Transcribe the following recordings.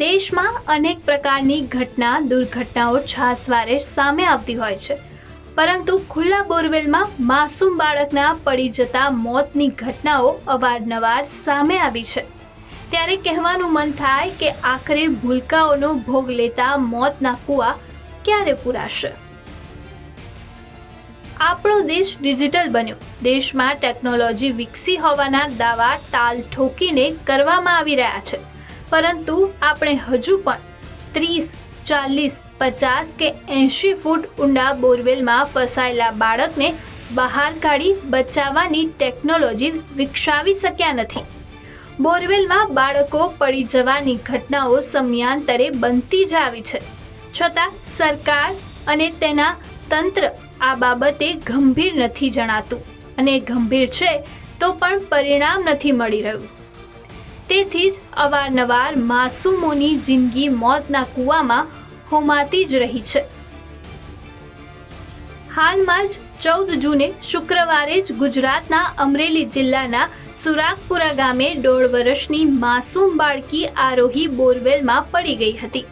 દેશમાં અનેક પ્રકારની ઘટના, દુર્ઘટનાઓ છાસવારે સામે આવતી હોય છે. પરંતુ ખુલ્લા બોરવેલમાં માસૂમ બાળકના પડી જતા મોતની ઘટનાઓ અવારનવાર સામે આવી છે. ત્યારે કહેવાનું મન થાય કે આખરે ભૂલકાઓનો ભોગ લેતા મોતના કૂવા ક્યારે પૂરાશે? આપણો દેશ ડિજિટલ બન્યો. દેશમાં ટેકનોલોજી વિકસી હોવાના દાવા તાલ ઠોકીને કરવામાં આવી રહ્યા છે. પરંતુ આપણે હજુ પણ ત્રીસ, ચાલીસ, પચાસ કે એંશી ફૂટ ઊંડા બોરવેલમાં ફસાયેલા બાળકને બહાર કાઢી બચાવવાની ટેકનોલોજી વિકસાવી શક્યા નથી. બોરવેલમાં બાળકો પડી જવાની ઘટનાઓ સમયાંતરે બનતી જ આવી છે. છતાં સરકાર અને તેના તંત્ર આ બાબતે ગંભીર નથી જણાતું અને ગંભીર છે તો પણ પરિણામ નથી મળી રહ્યું. તેથી જ અવારનવાર માસૂમોની જિંદગી મોતના કૂવામાં હોમાતી જ રહી છે. હાલમાં જ ચૌદ જૂને શુક્રવારે જ ગુજરાતના અમરેલી જિલ્લાના સુરાગપુરા ગામે દોઢ વર્ષની માસૂમ બાળકી આરોહી બોરવેલમાં પડી ગઈ હતી.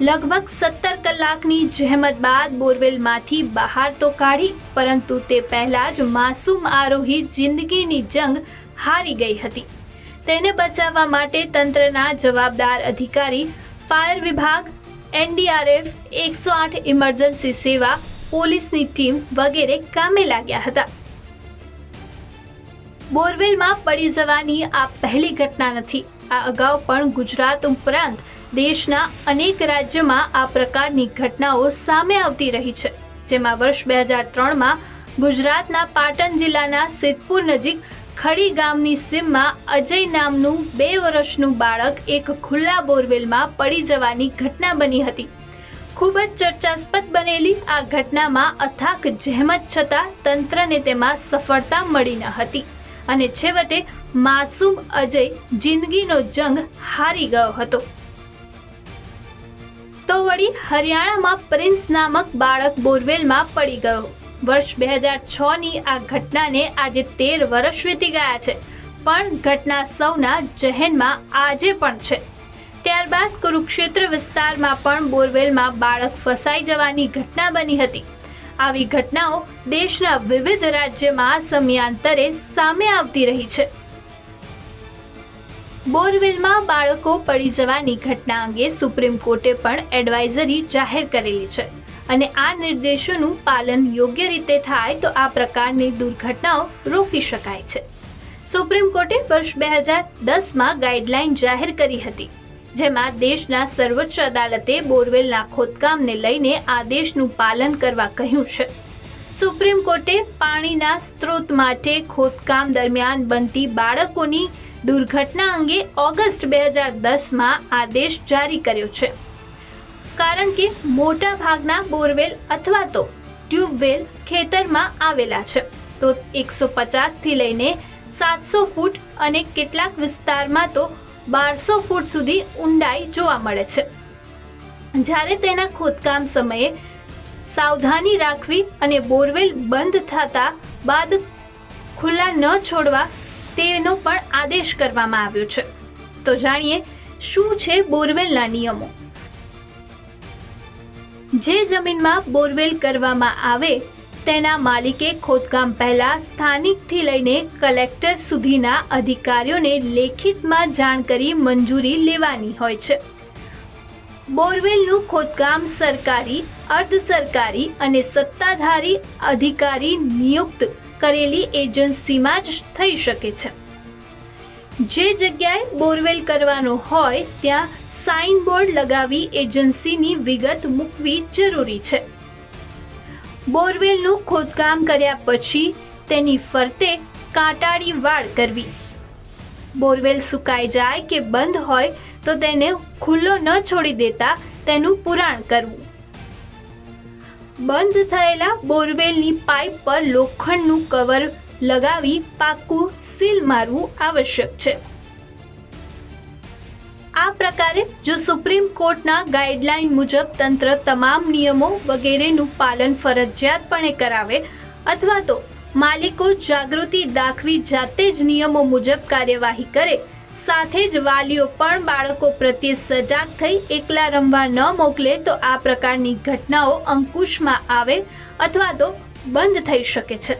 લગભગ સત્તર કલાકની જહેમત બાદ બોરવેલમાંથી બહાર તો કાઢી, પરંતુ તે પહેલા જ માસૂમ આરોહી જિંદગીની જંગ હારી ગઈ હતી. તેને બચાવવા માટે તંત્રના જવાબદાર અધિકારી, ફાયર વિભાગ, એનડીઆરએફ, એકસો આઠ ઇમરજન્સી સેવા, પોલીસની ટીમ વગેરે કામે લાગ્યા હતા. બોરવેલમાં પડી જવાની આ પહેલી ઘટના નથી. આ અગાઉ પણ ગુજરાત ઉપરાંત દેશના અનેક રાજ્યોમાં આ પ્રકારની ઘટનાઓ સામે આવતી રહી છે. જેમાં વર્ષ બે હજાર ત્રણમાં ગુજરાતના પાટણ જિલ્લાના સિદ્ધપુર નજીક ખડી ગામની સીમમાં અજય નામનું બે વર્ષનું બાળક એક ખુલ્લા બોરવેલમાં પડી જવાની ઘટના બની હતી. ખૂબ જ ચર્ચાસ્પદ બનેલી આ ઘટનામાં અથાક જહેમત છતાં તંત્રને તેમાં સફળતા મળી ન હતી. અને છેવટે માસૂમ અજય જિંદગીનો જંગ હારી ગયો હતો. તો વળી હરિયાણામાં પ્રિન્સ નામક બાળક બોરવેલમાં પડી ગયો. વર્ષ બે હજાર છની આ ઘટનાને આજે તેર વર્ષ વીતી ગયા છે. પણ ઘટના સૌના જહેનમાં આજે પણ છે. ત્યારબાદ કુરુક્ષેત્ર વિસ્તારમાં પણ બોરવેલમાં બાળક ફસાઈ જવાની ઘટના બની હતી. આવી ઘટનાઓ દેશના વિવિધ રાજ્યમાં સમયાંતરે સામે આવતી રહી છે. બોરવેલમાં બાળકો પડી જવાની ઘટના અંગે સુપ્રીમ કોર્ટે પણ એડવાઇઝરી જાહેર કરેલી છે. અને આ નિર્દેશોનું પાલન યોગ્ય રીતે થાય તો આ પ્રકારની દુર્ઘટનાઓ રોકી શકાય છે. સુપ્રીમ કોર્ટે વર્ષ બે હજાર દસમાં ગાઈડલાઈન જાહેર કરી હતી, જેમાં દેશના સર્વોચ્ચ અદાલતે બોરવેલના ખોદકામને લઈને આદેશનું પાલન કરવા કહ્યું છે. સુપ્રીમ કોર્ટે પાણીના સ્ત્રોત માટે ખોદકામ દરમિયાન બનતી બાળકોની દુર્ઘટના અંગે ઓગસ્ટ બે હજાર દસમાં આદેશ જારી કર્યો છે. કારણ કે મોટા ભાગના બોરવેલ અથવા તો ટ્યુબવેલ ખેતરમાં આવેલા છે. તો એકસો પચાસથી લઈને સાતસો ફૂટ અને કેટલાક વિસ્તારમાં તો બારસો ફૂટ સુધી ઊંડાઈ જોવા મળે છે. જ્યારે તેના ખોદકામ સમયે સાવધાની રાખવી અને બોરવેલ બંધ થતા બાદ ખુલ્લા ન છોડવા તેનો પણ આદેશ કરવામાં આવ્યો છે. તો જાણીએ શું છે બોરવેલના નિયમો? જે જમીનમાં બોરવેલ કરવામાં આવે, તેના માલિકે ખોદકામ પહેલા સ્થાનિકથી લઈને કલેક્ટર સુધીના અધિકારીઓને લેખિતમાં જાણ કરી મંજૂરી લેવાની હોય છે. બોરવેલનું ખોદકામ સરકારી, અર્ધ સરકારી અને સત્તાધારી અધિકારી નિયુક્ત કરેલી એજન્સીમાં જ થઈ શકે છે. જે જગ્યાએ બોરવેલ કરવાનો હોય, ત્યાં સાઇન બોર્ડ લગાવી એજન્સીની વિગત મૂકવી જરૂરી છે. બોરવેલનું ખોદકામ કર્યા પછી તેની ફરતે કાંટાળી વાળ કરવી. બોરવેલ સુકાઈ જાય કે બંધ હોય, તો તેને ખુલ્લો ન છોડી દેતા તેનું પુરાણ કરવું. બંધ થયેલા બોરવેલની પાઇપ પર લોખંડનું કવર લગાવી પાક્કું સીલ મારવું આવશ્યક છે. આ પ્રકારે જો સુપ્રીમ કોર્ટના ગાઈડલાઈન મુજબ તંત્ર તમામ નિયમો વગેરેનું પાલન ફરજિયાતપણે કરાવે અથવા તો માલિકો જાગૃતિ દાખવી જાતે જ નિયમો મુજબ કાર્યવાહી કરે સાથે જ વાલીઓ પણ બાળકો પ્રત્યે સજાગ થઈ એકલા રમવા ન મોકલે તો આ પ્રકારની ઘટનાઓ અંકુશમાં આવે અથવા તો બંધ થઈ શકે છે.